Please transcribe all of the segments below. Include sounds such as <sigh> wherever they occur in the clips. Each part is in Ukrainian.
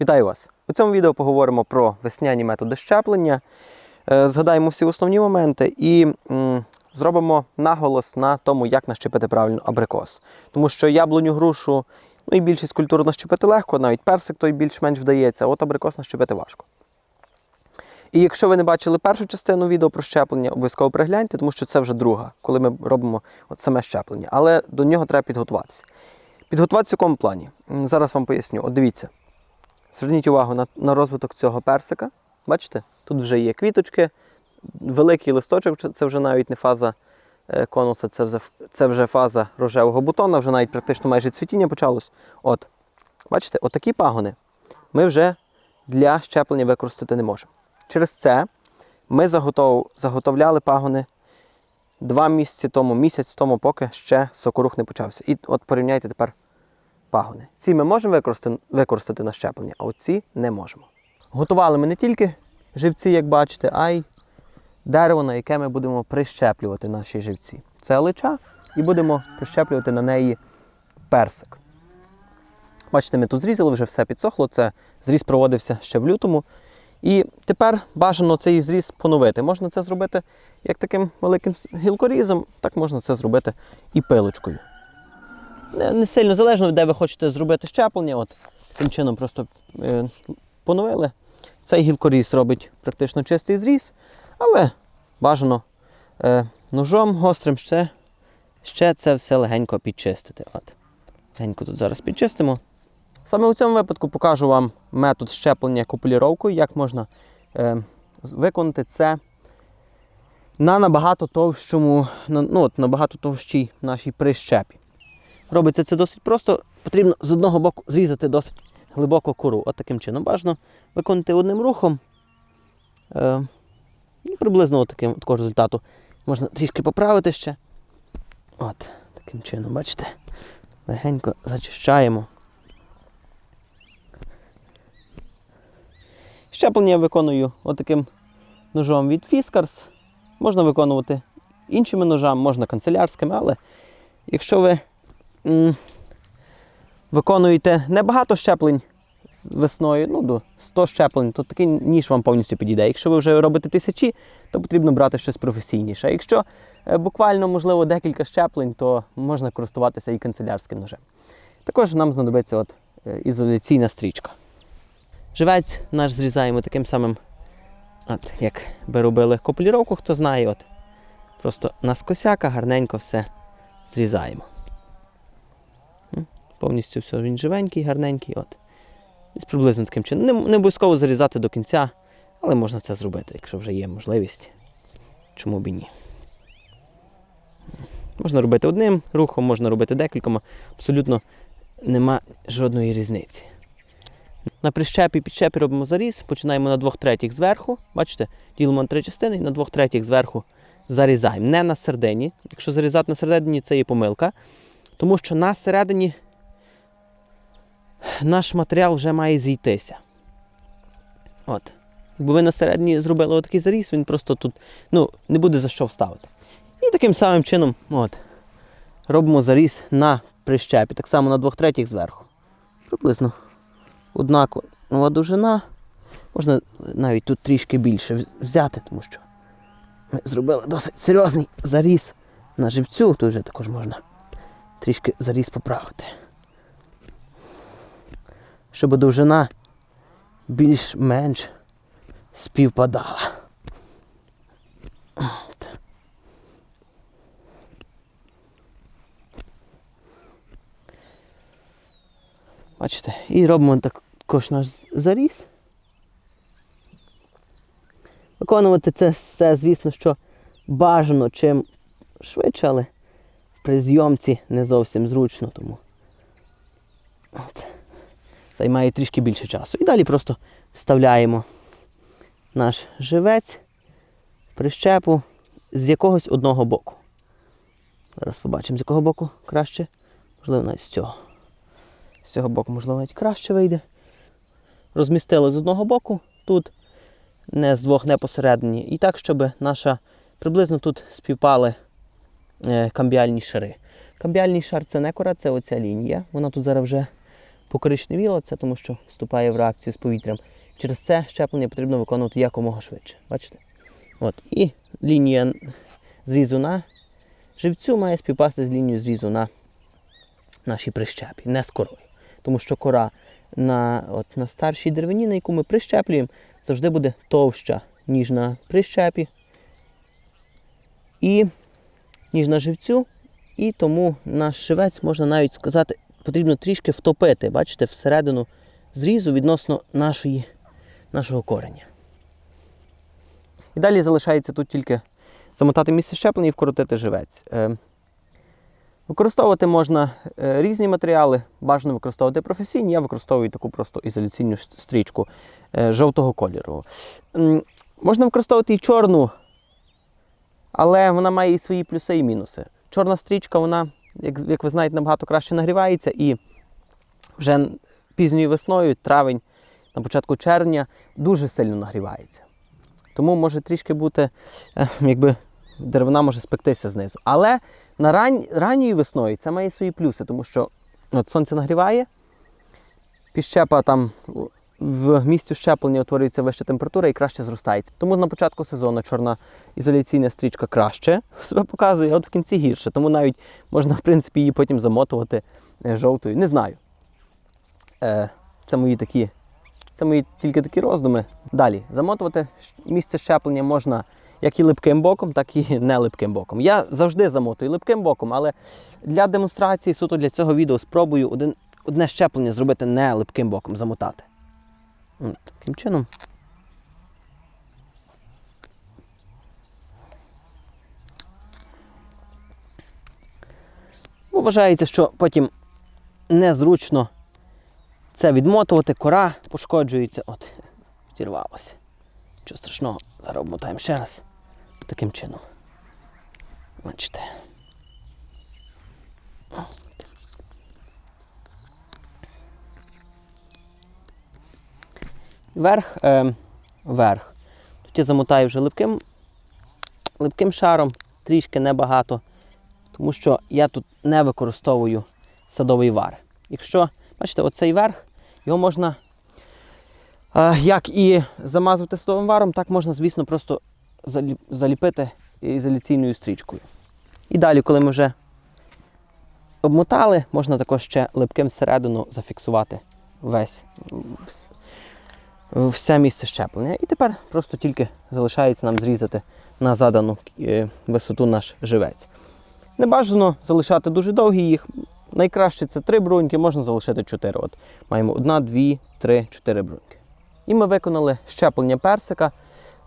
Вітаю вас! У цьому відео поговоримо про весняні методи щеплення. Е, Згадаємо всі основні моменти і зробимо наголос на тому, як нащепити правильно абрикос. Тому що яблуню, грушу, ну і більшість культур нащепити легко, навіть персик той більш-менш вдається, а от абрикос нащепити важко. І якщо ви не бачили першу частину відео про щеплення, обов'язково перегляньте, тому що це вже друга, коли ми робимо от саме щеплення. Але до нього треба підготуватися. Підготуватися в якому плані? Зараз вам поясню. От дивіться. Зверніть увагу на, на розвиток цього персика. Бачите? Тут вже є квіточки, великий листочок, це вже навіть не фаза е, конуса, це вже, це вже фаза рожевого бутона, вже навіть практично майже цвітіння почалось. От. Бачите, отакі пагони ми вже для щеплення використати не можемо. Через це ми заготов, заготовляли пагони два місяці тому, місяць тому, поки ще сокорух не почався. І от порівняйте тепер пагони. Ці ми можемо використати, на щеплення, а оці не можемо. Готували ми не тільки живці, як бачите, а й дерево, на яке ми будемо прищеплювати наші живці. Це алича, і будемо прищеплювати на неї персик. Бачите, ми тут зрізали, вже все підсохло. Це зріз проводився ще в лютому. І тепер бажано цей зріз поновити. Можна це зробити як таким великим гілкорізом, так можна це зробити і пилочкою. Не, не сильно залежно, де ви хочете зробити щеплення. От, таким чином просто е, поновили. Цей гілкоріз робить практично чистий зріз, але бажано е, ножом гострим ще, ще це все легенько підчистити. От. Легенько тут зараз підчистимо. Саме у цьому випадку покажу вам метод щеплення копуліровкою, як можна е, виконати це на набагато товщому, на, ну, от, набагато товщій нашій прищепі. Робиться це досить просто. Потрібно з одного боку зрізати досить глибоко кору. От таким чином. Бажано виконати одним рухом. Е, і приблизно таким, такого результату. Можна трішки поправити ще. От, таким чином, бачите? Легенько зачищаємо. Щеплення я виконую отаким ножом від Fiskars. Можна виконувати іншими ножами, можна канцелярськими, але якщо ви виконуєте небагато щеплень весною, ну до 100 щеплень, то такий ніж вам повністю підійде. Якщо ви вже робите тисячі, то потрібно брати щось професійніше. А якщо е, буквально, можливо, декілька щеплень, то можна користуватися і канцелярським ножем. Також нам знадобиться от, е, ізоляційна стрічка. Живець наш зрізаємо таким самим, от, як би робили копуліровку, хто знає. От. Просто наскосяка гарненько все зрізаємо. Повністю все він живенький, гарненький. От. Десь приблизно таким чином. Не, не обов'язково зарізати до кінця, але можна це зробити, якщо вже є можливість. Чому б і ні. Можна робити одним рухом, можна робити декількома. Абсолютно нема жодної різниці. На прищепі і підщепі робимо заріз, починаємо на двох третіх зверху. Бачите, ділимо на три частини і на двох третіх зверху зарізаємо. Не на середині. Якщо зарізати на середині, це є помилка. Тому що на середині наш матеріал вже має зійтися. От. Якби ви на середині зробили отакий заріз, він просто тут ну, не буде за що вставити. І таким самим чином от, робимо заріз на прищепі, так само на двох третіх зверху. Приблизно однакова довжина. Можна навіть тут трішки більше взяти, тому що ми зробили досить серйозний заріз на живцю. Тут вже також можна трішки заріз поправити. Щоб довжина більш-менш співпадала. Бачите, і робимо також наш заріз. Виконувати це все, звісно, що бажано чим швидше, але при зйомці не зовсім зручно, тому от. Займає трішки більше часу. І далі просто вставляємо наш живець прищепу з якогось одного боку. Зараз побачимо, з якого боку краще. Можливо, навіть з цього. З цього боку, можливо, навіть краще вийде. Розмістили з одного боку тут, не з двох, не посередині. І так, щоб наша приблизно тут співпали е, камбіальні шари. Камбіальний шар це не кора, це оця лінія. Вона тут зараз вже покоричневіла, це тому що вступає в реакцію з повітрям. Через це щеплення потрібно виконувати якомога швидше. Бачите? От. І лінія зрізу на живцю має співпасти з лінією зрізу на нашій прищепі, не з корою. Тому що кора на, от, на старшій деревині, на яку ми прищеплюємо, завжди буде товща, ніж на прищепі, і ніж на живцю. І тому наш живець, можна навіть сказати, потрібно трішки втопити, бачите, всередину зрізу відносно нашої, нашого кореня. І далі залишається тут тільки замотати місце щеплення і вкоротити живець. Е, Використовувати можна е, різні матеріали, бажано використовувати професійні. Я використовую таку просто ізоляційну стрічку е, жовтого кольору. Можна використовувати і чорну, але вона має і свої плюси і мінуси. Чорна стрічка, вона, як, як ви знаєте, набагато краще нагрівається і вже пізньою весною, травень, на початку червня, дуже сильно нагрівається. Тому може трішки бути, е, якби деревина може спектися знизу. Але на ран... ранньою весною це має свої плюси, тому що от сонце нагріває, піщепа там в місці щеплення утворюється вища температура і краще зростається. Тому на початку сезону чорна ізоляційна стрічка краще <laughs> себе показує, а от в кінці гірше. Тому навіть можна, в принципі, її потім замотувати е, жовтою. Не знаю. Е, Це мої такі. Це мої тільки такі роздуми. Далі, замотувати місце щеплення можна як і липким боком, так і не липким боком. Я завжди замотую липким боком, але для демонстрації суто для цього відео спробую один, одне щеплення зробити не липким боком, замотати. Таким чином. Вважається, що потім незручно це відмотувати, кора пошкоджується. От, відірвалося. Нічого страшного, зараз обмотаємо ще раз. Таким чином. Бачите. Верх, е, верх. Тут я замотаю вже липким, липким шаром, трішки небагато, тому що я тут не використовую садовий вар. Якщо, бачите, оцей верх, його можна е, як і замазувати садовим варом, так можна, звісно, просто заліпити ізоляційною стрічкою. І далі, коли ми вже обмотали, можна також ще липким всередину зафіксувати весь все місце щеплення. І тепер просто тільки залишається нам зрізати на задану е, висоту наш живець. Не бажано залишати дуже довгі їх. Найкраще це три бруньки, можна залишити чотири. От маємо одна, дві, три, чотири бруньки. І ми виконали щеплення персика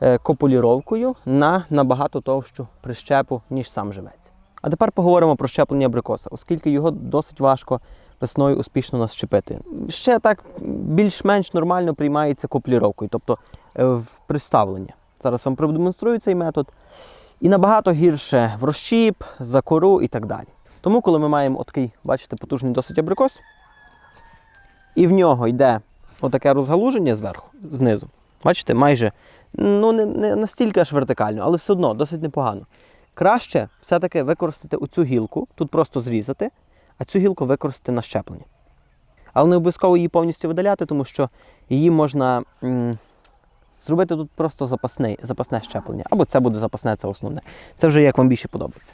е, копуліровкою на набагато товщу прищепу, ніж сам живець. А тепер поговоримо про щеплення абрикоса, оскільки його досить важко весною успішно нас щепити. Ще так більш-менш нормально приймається копліровкою, тобто е, в приставлення. Зараз вам продемонструю цей метод. І набагато гірше в розщіп, за кору і так далі. Тому, коли ми маємо такий, бачите, потужний досить абрикос, і в нього йде отаке розгалуження зверху, знизу. Бачите, майже ну, не, не настільки аж вертикально, але все одно досить непогано. Краще все-таки використати оцю гілку, тут просто зрізати, а цю гілку використати на щеплення. Але не обов'язково її повністю видаляти, тому що її можна м, зробити тут просто запасне, запасне щеплення. Або це буде запасне, це основне. Це вже як вам більше подобається.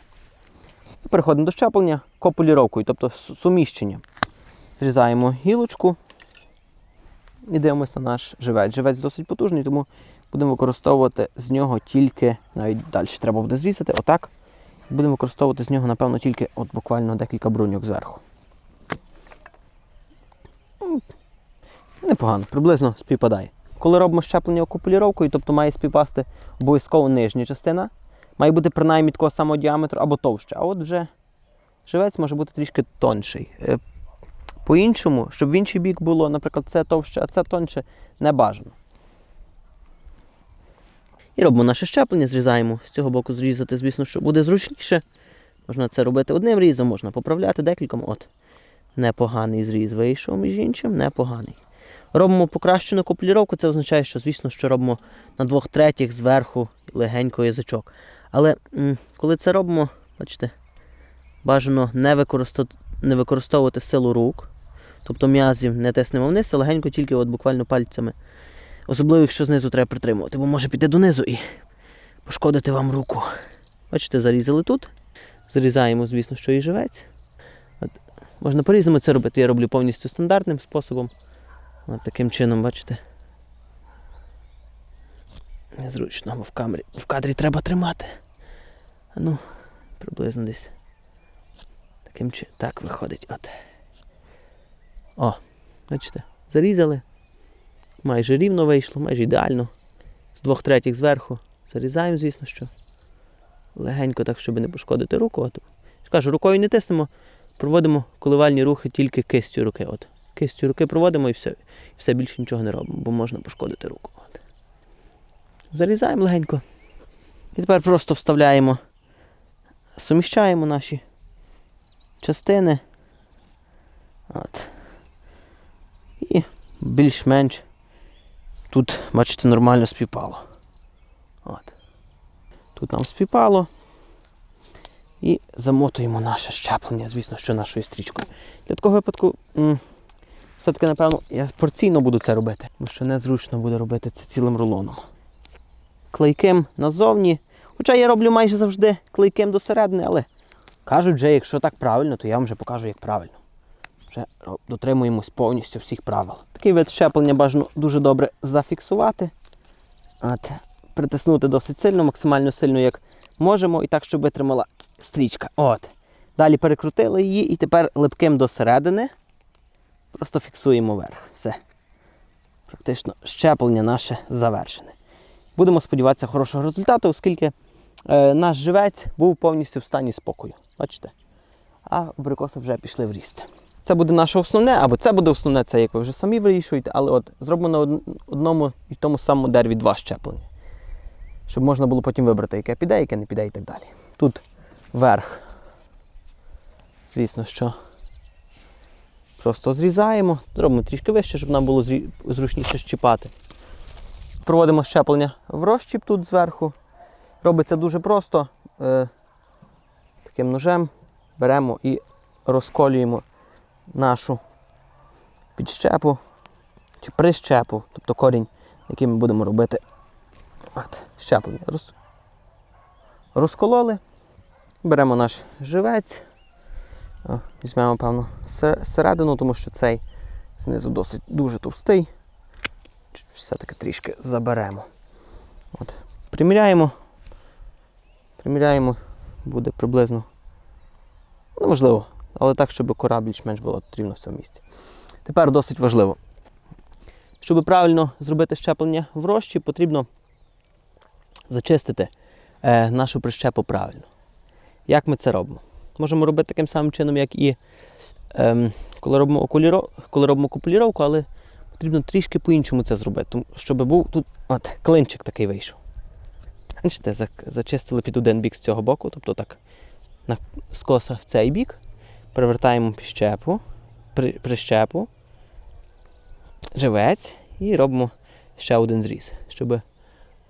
Переходимо до щеплення копуліровкою, тобто с- суміщенням. Зрізаємо гілочку і дивимося на наш живець. Живець досить потужний, тому будемо використовувати з нього тільки, навіть далі треба буде зрізати, отак. Будемо використовувати з нього, напевно, тільки от буквально декілька бруньок зверху. Непогано, приблизно співпадає. Коли робимо щеплення окупуліровкою, тобто має співпасти обов'язково нижня частина, має бути принаймні такого самого діаметру або товща. А от вже живець може бути трішки тонший. Е, По-іншому, щоб в інший бік було, наприклад, це товще, а це тонше, не бажано. І робимо наше щеплення, зрізаємо. З цього боку зрізати, звісно, що буде зручніше. Можна це робити одним різом, можна поправляти декільком. От. Непоганий зріз вийшов, між іншим, непоганий. Робимо покращену копліровку, це означає, що, звісно, що робимо на двох третіх зверху легенько язичок. Але м, коли це робимо, бачите, бажано не, використо- не використовувати силу рук, тобто м'язів не тиснемо вниз, а легенько тільки от буквально пальцями. Особливо, якщо знизу треба притримувати, бо може піти донизу і пошкодити вам руку. Бачите, зарізали тут. Зарізаємо, звісно, що і живець. От, можна по-різному це робити. Я роблю повністю стандартним способом. От таким чином, бачите. Незручно, бо в камері. В кадрі треба тримати. А ну, приблизно десь. Таким чином. Так виходить. От. О, бачите, зарізали. Майже рівно вийшло, майже ідеально. З двох третіх зверху. Зарізаємо, звісно, що. Легенько так, щоб не пошкодити руку. От. Кажу, рукою не тиснемо, проводимо коливальні рухи тільки кистю руки. От. Кистю руки проводимо і все. І все більше нічого не робимо, бо можна пошкодити руку. От. Зарізаємо легенько. І тепер просто вставляємо, суміщаємо наші частини. От. І більш-менш тут, бачите, нормально співпало. От. Тут нам співпало. І замотуємо наше щеплення, звісно, що нашою стрічкою. Для такого випадку, все-таки, напевно, я порційно буду це робити, тому що незручно буде робити це цілим рулоном. Клейким назовні. Хоча я роблю майже завжди клейким досередини, але кажуть вже, якщо так правильно, то я вам вже покажу, як правильно. Вже дотримуємось повністю всіх правил. Такий вид щеплення бажано дуже добре зафіксувати. От, притиснути досить сильно, максимально сильно, як можемо, і так, щоб витримала стрічка. От. Далі перекрутили її і тепер липким до середини. Просто фіксуємо вверх. Все. Практично щеплення наше завершене. Будемо сподіватися хорошого результату, оскільки е, наш живець був повністю в стані спокою. Бачите? А абрикоси вже пішли в ріст. Це буде наше основне, або це буде основне, це як ви вже самі вирішуєте, але от зробимо на одному і тому самому дереві два щеплення. Щоб можна було потім вибрати, яке піде, яке не піде і так далі. Тут верх. Звісно, що просто зрізаємо, зробимо трішки вище, щоб нам було зручніше щіпати. Проводимо щеплення в розчіп тут зверху. Робиться дуже просто. Е, таким ножем беремо і розколюємо нашу підщепу чи прищепу, тобто корінь, який ми будемо робити от, щеплення. Роз... Розкололи, беремо наш живець, візьмемо, певно, се- середину, тому що цей знизу досить дуже товстий. Все-таки трішки заберемо. От. Приміряємо. Приміряємо, буде приблизно. Ну, можливо, але так, щоб кора більш-менш була рівно в цьому місці. Тепер досить важливо. Щоб правильно зробити щеплення в рощі, потрібно зачистити е, нашу прищепу правильно. Як ми це робимо? Можемо робити таким самим чином, як і ем, коли робимо окуліро... коли робимо купуліровку, але потрібно трішки по-іншому це зробити, тому щоб був тут от, клинчик такий вийшов. Бачите, зачистили під один бік з цього боку, тобто так на скоса в цей бік, перевертаємо піщепу, при, прищепу, живець і робимо ще один зріз, щоб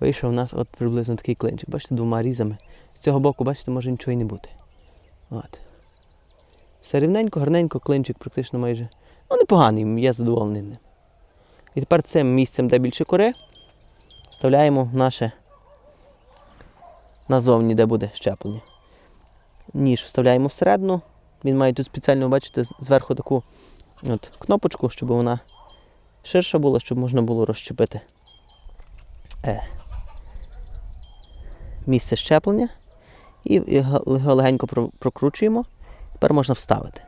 вийшов у нас от приблизно такий клинчик. Бачите, двома різами. З цього боку, бачите, може нічого і не бути. От. Все рівненько, гарненько, клинчик практично майже. Ну, непоганий, я задоволений ним. І тепер цим місцем, де більше кори, вставляємо наше назовні, де буде щеплення. Ніж вставляємо всередину. Він має тут спеціально, бачите, зверху таку от, кнопочку, щоб вона ширша була, щоб можна було розщепити е, місце щеплення. І його легенько прокручуємо. Тепер можна вставити.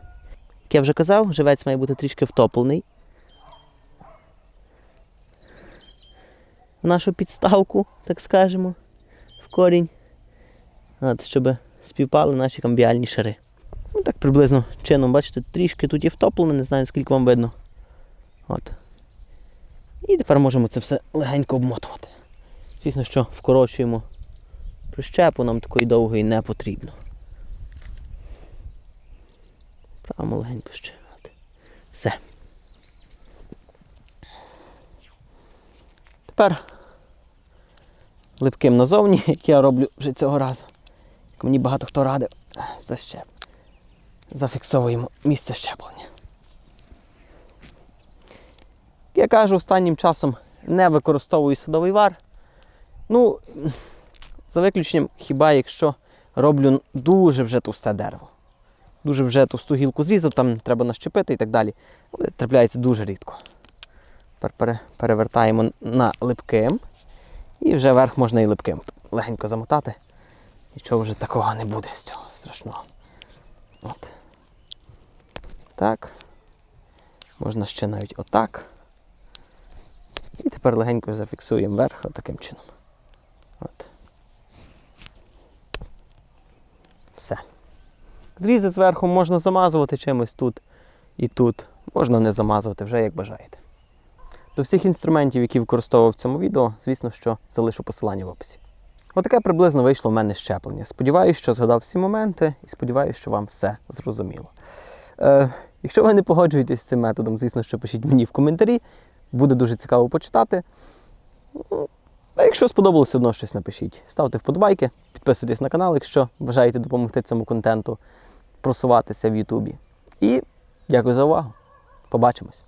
Як я вже казав, живець має бути трішки втоплений в нашу підставку, так скажемо, в корінь. От, щоб співпали наші камбіальні шари. Ну так приблизно чином, бачите, трішки тут є втоплене, не знаю, скільки вам видно. От. І тепер можемо це все легенько обмотувати. Звісно, що вкорочуємо прищепу, нам такої довгої не потрібно. Правимо легенько ще. Все. Тепер липким назовні, як я роблю вже цього разу. Як мені багато хто радив, защеп. Зафіксовуємо місце щеплення. я кажу, останнім часом не використовую садовий вар. Ну, за виключенням, хіба якщо роблю дуже вже товсте дерево. Дуже вже товсту гілку зрізав, там треба нащепити і так далі. Але трапляється дуже рідко. Тепер перевертаємо на липким. І вже верх можна і липким легенько замотати. Нічого вже такого не буде з цього страшного. От. Так. Можна ще навіть отак. І тепер легенько зафіксуємо верх таким чином. От. Все. Зрізати зверху можна замазувати чимось тут і тут. Можна не замазувати, вже як бажаєте. До всіх інструментів, які використовував в цьому відео, звісно, що залишу посилання в описі. Отаке приблизно вийшло в мене щеплення. Сподіваюсь, що згадав всі моменти і сподіваюся, що вам все зрозуміло. Е, якщо ви не погоджуєтесь з цим методом, звісно, що пишіть мені в коментарі. Буде дуже цікаво почитати. Ну, А якщо сподобалося одно щось напишіть. Ставте вподобайки, підписуйтесь на канал, якщо бажаєте допомогти цьому контенту просуватися в Ютубі. І дякую за увагу. Побачимось!